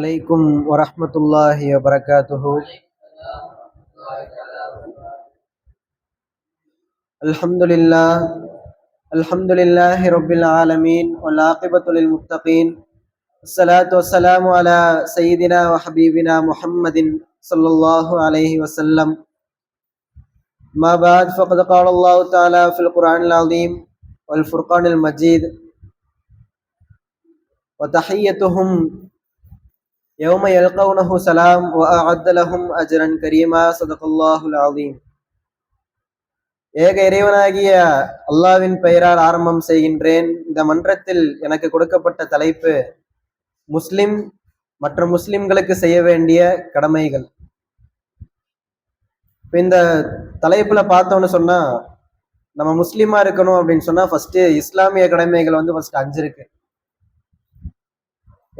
عليكم ورحمة الله وبركاته. الحمد لله الحمد لله رب العالمين والعاقبة للمتقين. الصلاة والسلام على سيدنا وحبيبنا محمد صلى الله عليه وسلم. ما بعد فقد قال الله تعالى في القرآن العظيم والفرقان المجيد. وتحيتهم யௌம யல்கவுனஹு சலாம் வ அஅத்தலஹும் அஜ்ரன் கரீமா சதகல்லாஹுல் அலீம் ஏக இறைவனாகிய அல்லாவின் பெயரால் ஆரம்பம் செய்கின்றேன் இந்த மன்றத்தில் எனக்கு கொடுக்கப்பட்ட தலைப்பு முஸ்லிம் மற்ற முஸ்லிம்களுக்கு செய்ய வேண்டிய கடமைகள் இப்போ இந்த தலைப்புல பார்த்தோம்னு சொன்னா நம்ம முஸ்லீமா இருக்கணும் அப்படின்னு சொன்னா ஃபர்ஸ்ட் இஸ்லாமிய கடமைகள் வந்து ஃபர்ஸ்ட் அஞ்சு இருக்கு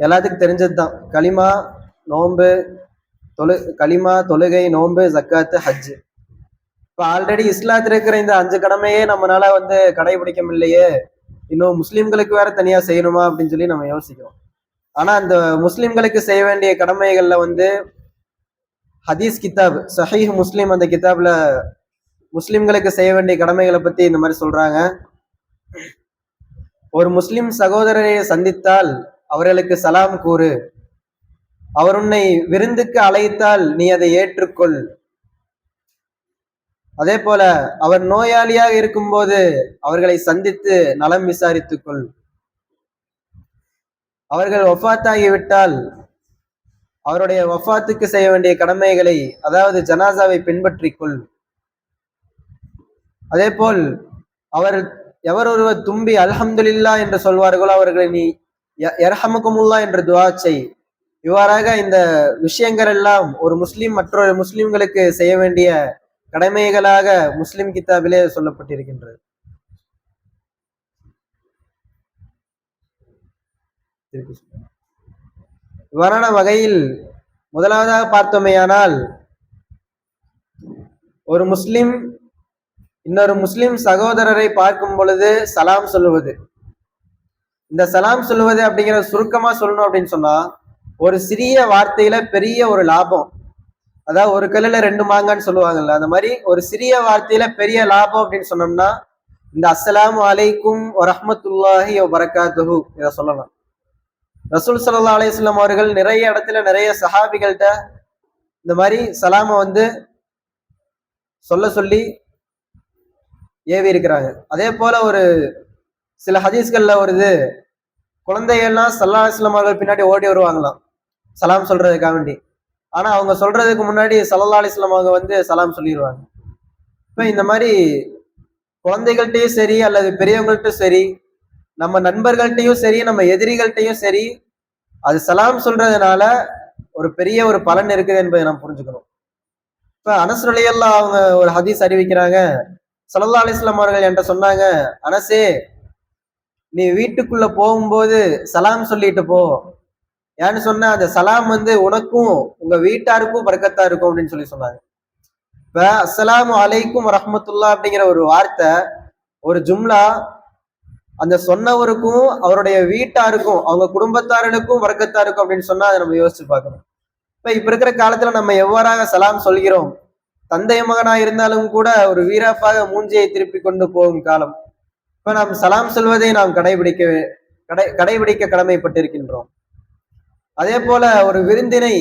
எல்லாத்துக்கும் தெரிஞ்சது தான் களிமா நோன்பு தொழு களிமா தொழுகை நோன்பு ஜக்காத்து ஹஜ்ஜு இப்போ ஆல்ரெடி இஸ்லாத்தில் இருக்கிற இந்த அஞ்சு கடமையே நம்மளால வந்து கடைபிடிக்க முடியலையே. இன்னும் முஸ்லீம்களுக்கு வேற தனியாக செய்யணுமா அப்படின்னு சொல்லி நம்ம யோசிக்கிறோம். ஆனால் அந்த முஸ்லீம்களுக்கு செய்ய வேண்டிய கடமைகளில் வந்து ஹதீஸ் கித்தாப் சஹீஹ் முஸ்லீம் அந்த கித்தாப்ல முஸ்லீம்களுக்கு செய்ய வேண்டிய கடமைகளை பத்தி இந்த மாதிரி சொல்றாங்க. ஒரு முஸ்லீம் சகோதரரை சந்தித்தால் அவர்களுக்கு சலாம் கூறு. அவர் உன்னை விருந்துக்கு அழைத்தால் நீ அதை ஏற்றுக்கொள். அதே போல அவர் நோயாளியாக இருக்கும்போது அவர்களை சந்தித்து நலம் விசாரித்துக்கொள். அவர்கள் ஒஃபாத்தாகிவிட்டால் அவருடைய வஃபாத்துக்கு செய்ய வேண்டிய கடமைகளை அதாவது ஜனாசாவை பின்பற்றிக்கொள். அதே போல் அவர் எவர் ஒருவர் தும்பி அல்ஹம்துலில்லா என்று சொல்வார்களோ அவர்களை நீ எர்ஹமுகமுல்லா என்று துவா செய். இவ்வாறாக இந்த விஷயங்கள் எல்லாம் ஒரு முஸ்லீம் மற்றொரு முஸ்லிம்களுக்கு செய்ய வேண்டிய கடமைகளாக முஸ்லிம் கித்தாபிலே சொல்லப்பட்டிருக்கின்றது. இவ்வாறான வகையில் முதலாவதாக பார்த்தோமேயானால் ஒரு முஸ்லிம் இன்னொரு முஸ்லிம் சகோதரரை பார்க்கும் பொழுது சலாம் சொல்லுவது. இந்த சலாம் சொல்லுவது அப்படிங்கிற சுருக்கமா சொல்லணும் அப்படின்னு சொன்னா ஒரு சிறிய வார்த்தையில பெரிய ஒரு லாபம். அதாவது ஒரு கல்லுல ரெண்டு மாங்கான்னு சொல்லுவாங்கல்ல அந்த மாதிரி ஒரு சிறிய வார்த்தையில பெரிய லாபம் அப்படின்னு சொன்னோம்னா இந்த அஸ்ஸலாம் அலைக்கும் ரஹமத்துல்லாஹி வரகாத்துஹு இதை சொல்லலாம். ரசூல் சல்லா அலையம் அவர்கள் நிறைய இடத்துல நிறைய சஹாபிகள்கிட்ட இந்த மாதிரி சலாம வந்து சொல்ல சொல்லி ஏவி இருக்கிறாங்க அதே போல ஒரு சில ஹதீஸ்களில் வருது குழந்தைகள்லாம் சல்லா இஸ்லாம் அவர்கள் பின்னாடி ஓடி வருவாங்களாம். சலாம் சொல்றதுக்காக வேண்டி. ஆனா அவங்க சொல்றதுக்கு முன்னாடி சல்லா அலிஸ்லாம் அவங்க வந்து சலாம் சொல்லிடுவாங்க இப்போ இந்த மாதிரி குழந்தைகள்கிட்டயும் சரி அல்லது பெரியவங்கள்ட்டும் சரி நம்ம நண்பர்கள்ட்டையும் சரி நம்ம எதிரிகள்கிட்டையும் சரி அது சலாம் சொல்றதுனால ஒரு பெரிய ஒரு பலன் இருக்குது என்பதை நாம் புரிஞ்சுக்கணும். இப்ப அனசுலையெல்லாம் அவங்க ஒரு ஹதீஸ் அறிவிக்கிறாங்க. சல்லா அலிஸ்லாம் அவர்கள் என்கிட்ட சொன்னாங்க அனசே நீ வீட்டுக்குள்ள போகும்போது சலாம் சொல்லிட்டு போ. ஏன்னு சொன்ன அந்த சலாம் வந்து உனக்கும் உங்க வீட்டாருக்கும் பறக்கத்தா இருக்கும் அப்படின்னு சொல்லி சொன்னாங்க. இப்ப அஸ்லாம் அலைக்கும் ரஹமத்துல்லா அப்படிங்கிற ஒரு வார்த்தை ஒரு ஜும்லா அந்த சொன்னவருக்கும் அவருடைய வீட்டாருக்கும் அவங்க குடும்பத்தாரனுக்கும் வர்க்கத்தாருக்கும் அப்படின்னு சொன்னா அதை நம்ம யோசிச்சு பார்க்கணும். இப்ப இப்ப இருக்கிற காலத்துல நம்ம எவ்வாறாக சலாம் சொல்கிறோம்? தந்தை மகனா இருந்தாலும் கூட ஒரு வீராப்பாக மூஞ்சியை திருப்பி கொண்டு போகும் காலம். இப்ப நாம் சலாம் சொல்வதை நாம் கடைபிடிக்க கடை கடைபிடிக்க கடமைப்பட்டிருக்கின்றோம். அதே போல ஒரு விருந்தினை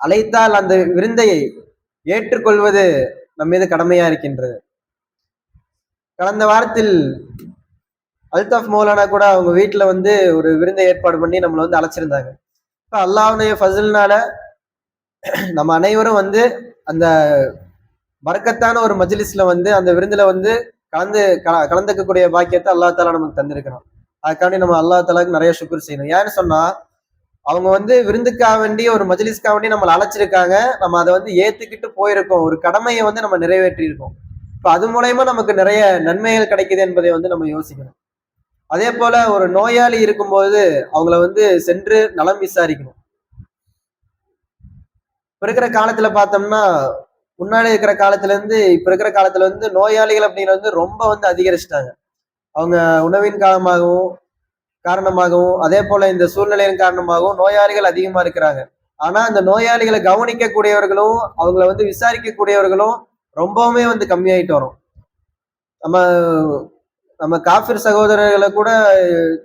அழைத்தால் அந்த விருந்தை ஏற்றுக்கொள்வது நம் மீது கடமையா இருக்கின்றது. கடந்த வாரத்தில் அல்தாஃப் மௌலானா கூட அவங்க வீட்டில் வந்து ஒரு விருந்தை ஏற்பாடு பண்ணி நம்மளை வந்து அழைச்சிருந்தாங்க. இப்போ அல்லாவுடைய ஃபசல்னால நம்ம அனைவரும் வந்து அந்த மறக்கத்தான ஒரு மஜ்லிஸ்ல வந்து அந்த விருந்துல வந்து கலந்து கலந்துக்கக்கூடிய பாக்கியத்தை அல்லா தாலா நமக்கு தந்திருக்கிறோம் அதுக்காண்டி நம்ம அல்லா தாலாக்கு நிறைய சுக்குர் செய்யணும். ஏன்னு சொன்னா அவங்க வந்து விருந்துக்காக வேண்டி ஒரு மஜ்லிஸ்க்காக வேண்டி நம்மளை அழைச்சிருக்காங்க. நம்ம அதை வந்து ஏத்துக்கிட்டு போயிருக்கோம். ஒரு கடமையை வந்து நம்ம நிறைவேற்றியிருக்கோம். இப்போ அது மூலயமா நமக்கு நிறைய நன்மைகள் கிடைக்குது என்பதை வந்து நம்ம யோசிக்கணும். அதே போல ஒரு நோயாளி இருக்கும்போது அவங்கள வந்து சென்று நலம் விசாரிக்கணும். இப்போ இருக்கிற காலத்துல பார்த்தோம்னா முன்னாடி இருக்கிற காலத்துல இருந்து இப்ப இருக்கிற காலத்துல வந்து நோயாளிகள் அப்படிங்கிறது வந்து ரொம்ப வந்து அதிகரிச்சிட்டாங்க. அவங்க உணவின் காலமாகவும் காரணமாகவும் அதே போல இந்த சூழ்நிலையின் காரணமாகவும் நோயாளிகள் அதிகமா இருக்கிறாங்க. ஆனா அந்த நோயாளிகளை கவனிக்கக்கூடியவர்களும் அவங்கள வந்து விசாரிக்கக்கூடியவர்களும் ரொம்பவுமே வந்து கம்மியாயிட்டு வரும். நம்ம நம்ம காஃபிர் சகோதரர்களை கூட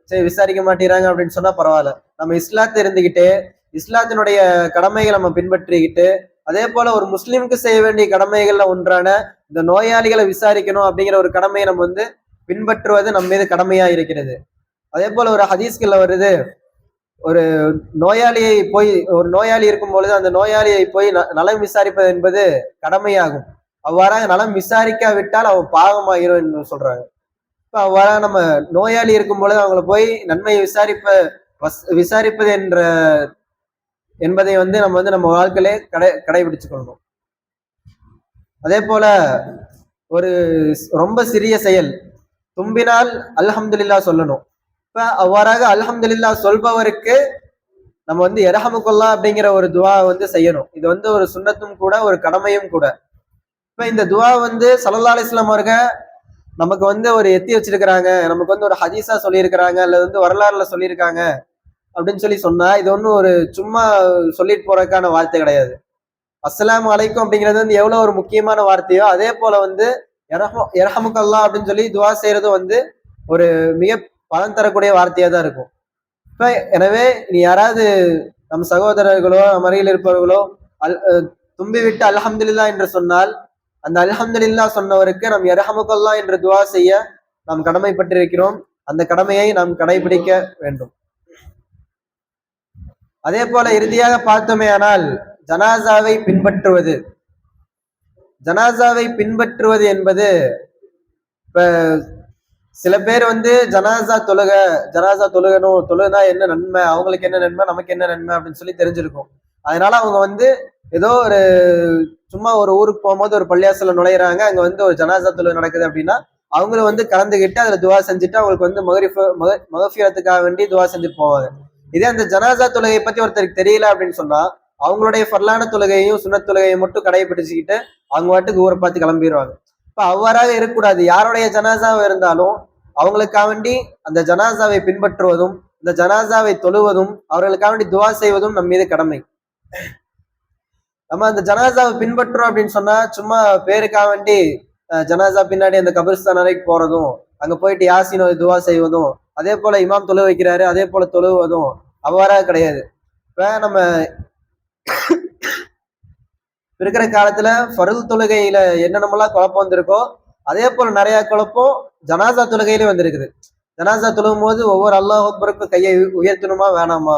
சரி விசாரிக்க மாட்டேறாங்க அப்படின்னு சொன்னா பரவாயில்ல. நம்ம இஸ்லாத்தை இருந்துகிட்டு இஸ்லாத்தினுடைய கடமைகளை நம்ம பின்பற்றிக்கிட்டு அதே போல ஒரு முஸ்லீமுக்கு செய்ய வேண்டிய கடமைகள்ல ஒன்றான இந்த நோயாளிகளை விசாரிக்கணும் அப்படிங்கிற ஒரு கடமையை நம்ம வந்து பின்பற்றுவது நம்ம மீது கடமையா இருக்கிறது. அதே போல ஒரு ஹதீஸ்கள்ல வருது ஒரு நோயாளியை போய் ஒரு நோயாளி இருக்கும் பொழுது அந்த நோயாளியை போய் நலம் விசாரிப்பது என்பது கடமையாகும். அவ்வாறாக நலம் விசாரிக்காவிட்டால் அவன் பாவமாகிரும் என்று சொல்றாங்க. இப்போ அவ்வாறாக நம்ம நோயாளி இருக்கும் பொழுது அவங்கள போய் நன்மையை விசாரிப்ப விசாரிப்பது என்ற என்பதை வந்து நம்ம வந்து நம்ம வாழ்க்கையிலே கடை கடைபிடிச்சு அதே போல ஒரு ரொம்ப சிறிய செயல் தும்பினால் அல்ஹம்துல்லா சொல்லணும். இப்ப அவ்வாறாக அல்ஹம்துலில்லா சொல்பவருக்கு நம்ம வந்து எரஹமுக்கொல்லா அப்படிங்கிற ஒரு துவா வந்து செய்யணும். இது வந்து ஒரு சுண்ணத்தும் கூட ஒரு கடமையும் கூட. இப்ப இந்த துவா வந்து சல்லா அலிஸ்லாம் அவருங்க நமக்கு வந்து ஒரு எத்தி வச்சிருக்கிறாங்க நமக்கு வந்து ஒரு ஹதீஸா சொல்லியிருக்கிறாங்க அல்லது வந்து வரலாறுல சொல்லியிருக்காங்க. அப்படின்னு சொல்லி சொன்னா இது ஒன்றும் ஒரு சும்மா சொல்லிட்டு போறதுக்கான வார்த்தை கிடையாது. அஸ்லாம் அலைக்கும் அப்படிங்கிறது வந்து எவ்வளவு ஒரு முக்கியமான வார்த்தையோ அதே போல வந்து எரஹமுக்கல்லா அப்படின்னு சொல்லி துவா செய்யறதும் வந்து ஒரு மிக பலன் தரக்கூடிய வார்த்தையா தான் இருக்கும். இப்ப எனவே நீ யாராவது நம் சகோதரர்களோ நம் அருகில் இருப்பவர்களோ அல் தும்பி விட்டு அல்ஹம்துல்லா என்று சொன்னால் அந்த அல்ஹம்துல்லா சொன்னவருக்கு நம் எரஹமுக்கல்லா என்று துவா செய்ய நாம் கடமைப்பட்டிருக்கிறோம். அந்த கடமையை நாம் கடைபிடிக்க வேண்டும். அதே போல இறுதியாக பார்த்தோமே ஆனால் ஜனாசாவை பின்பற்றுவது. ஜனாசாவை பின்பற்றுவது என்பது இப்ப சில பேர் வந்து ஜனாசா தொழுக ஜனாசா தொழுகணும் தொழுகனா என்ன நன்மை அவங்களுக்கு என்ன நன்மை நமக்கு என்ன நன்மை அப்படின்னு சொல்லி தெரிஞ்சிருக்கும். அதனால அவங்க வந்து ஏதோ ஒரு சும்மா ஒரு ஊருக்கு போகும்போது ஒரு பள்ளியாசல நுழையிறாங்க அங்க வந்து ஒரு ஜனாசா தொழுகை நடக்குது அப்படின்னா அவங்களும் வந்து கலந்துகிட்டு அதுல துவா செஞ்சுட்டு அவங்களுக்கு வந்து மகரிஃப மக மகஃபியத்துக்காக வேண்டி துவா செஞ்சுட்டு போவாங்க. இதே அந்த ஜனாசா தொழுகையை பத்தி ஒருத்தருக்கு தெரியல அப்படின்னு சொன்னா அவங்களுடைய ஃபர்லான தொழுகையும் சுண்ணத் தொழுகையும் மட்டும் கடைபிடிச்சுக்கிட்டு அவங்க வாட்டுக்கு ஊரை பார்த்து கிளம்பிடுவாங்க இப்ப அவ்வாறாக இருக்கக்கூடாது. யாருடைய ஜனாசாவை இருந்தாலும் அவங்களுக்காக வேண்டி அந்த ஜனாசாவை பின்பற்றுவதும் இந்த ஜனாசாவை தொழுவதும் அவர்களுக்காக வேண்டி துவா செய்வதும் நம் மீது கடமை. நம்ம அந்த ஜனாசாவை பின்பற்றுறோம் அப்படின்னு சொன்னா சும்மா பேருக்காக வேண்டி ஜனாசா பின்னாடி அந்த கபிரிஸ்தான் அறைக்கு போறதும் அங்க போயிட்டு யாசினோ துவா செய்வதும் அதே போல் இமாம் தொழு வைக்கிறாரு அதே போல தொழுவதும் அவ்வாறாக கிடையாது. இப்போ நம்ம இருக்கிற காலத்தில் ஃபருள் தொழுகையில் என்னென்னமெல்லாம் குழப்பம் வந்திருக்கோ அதே போல் நிறையா குழப்பம் ஜனாசா தொழுகையிலே வந்திருக்குது. ஜனாசா தொழுகும் போது ஒவ்வொரு அல்லாஹ் அக்பருக்கும் கையை உயர்த்தணுமா வேணாமா?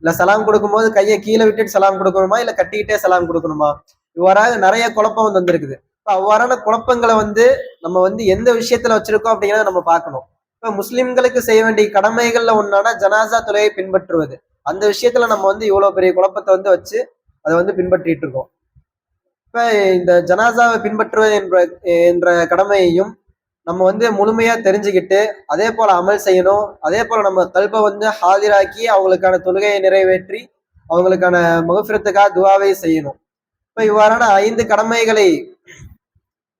இல்லை சலாம் கொடுக்கும்போது கையை கீழே விட்டுட்டு சலாம் கொடுக்கணுமா இல்லை கட்டிக்கிட்டே சலாம் கொடுக்கணுமா? இவ்வாறாக நிறைய குழப்பம் வந்து வந்திருக்குது. இப்போ அவ்வாறான குழப்பங்களை வந்து நம்ம வந்து எந்த விஷயத்துல வச்சிருக்கோம் அப்படிங்கிறத நம்ம பார்க்கணும். இப்ப முஸ்லிம்களுக்கு செய்ய வேண்டிய கடமைகள்ல ஒன்னான ஜனாசா தொலையை பின்பற்றுவது. அந்த விஷயத்துல நம்ம வந்து இவ்வளவு பெரிய குழப்பத்தை வந்து வச்சு அதை வந்து பின்பற்றிட்டு இருக்கோம். இப்ப இந்த ஜனாசாவை பின்பற்றுவது என்ற என்ற கடமையையும் நம்ம வந்து முழுமையா தெரிஞ்சுக்கிட்டு அதே போல அமல் செய்யணும். அதே போல நம்ம கல்பை வந்து ஹாதிராக்கி அவங்களுக்கான தொழுகையை நிறைவேற்றி அவங்களுக்கான முகப்பிரத்துக்காக துவாவை செய்யணும். இப்ப இவ்வாறான ஐந்து கடமைகளை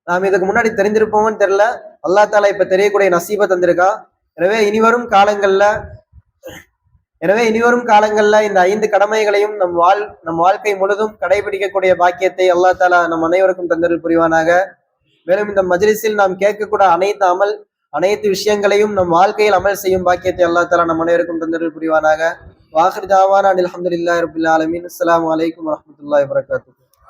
நாம் இதுக்கு முன்னாடி தெரிஞ்சிருப்போம்னு தெரியல. அல்லா தாலா இப்ப தெரியக்கூடிய நசீபை தந்திருக்கா? எனவே இனிவரும் காலங்கள்ல எனவே இனிவரும் காலங்கள்ல இந்த ஐந்து கடமைகளையும் நம் வாழ் நம் வாழ்க்கை முழுதும் கடைபிடிக்கக்கூடிய பாக்கியத்தை அல்லா தாலா நம் அனைவருக்கும் தந்தரில் புரிவானாக. மேலும் இந்த மஜ்லிஸில் நாம் கேட்கக்கூட அனைத்து அமல் அனைத்து விஷயங்களையும் நம் வாழ்க்கையில் அமல் செய்யும் பாக்கியத்தை அல்லா தாலா நம் அனைவருக்கும் தந்தரில் புரிவானாக. வாஹர் தாவான் அலி அஹமதுல்லா ரபுல்லா அலமின் அஸ்லாம் வலைக்கம் வரமத்துல வரகாத்து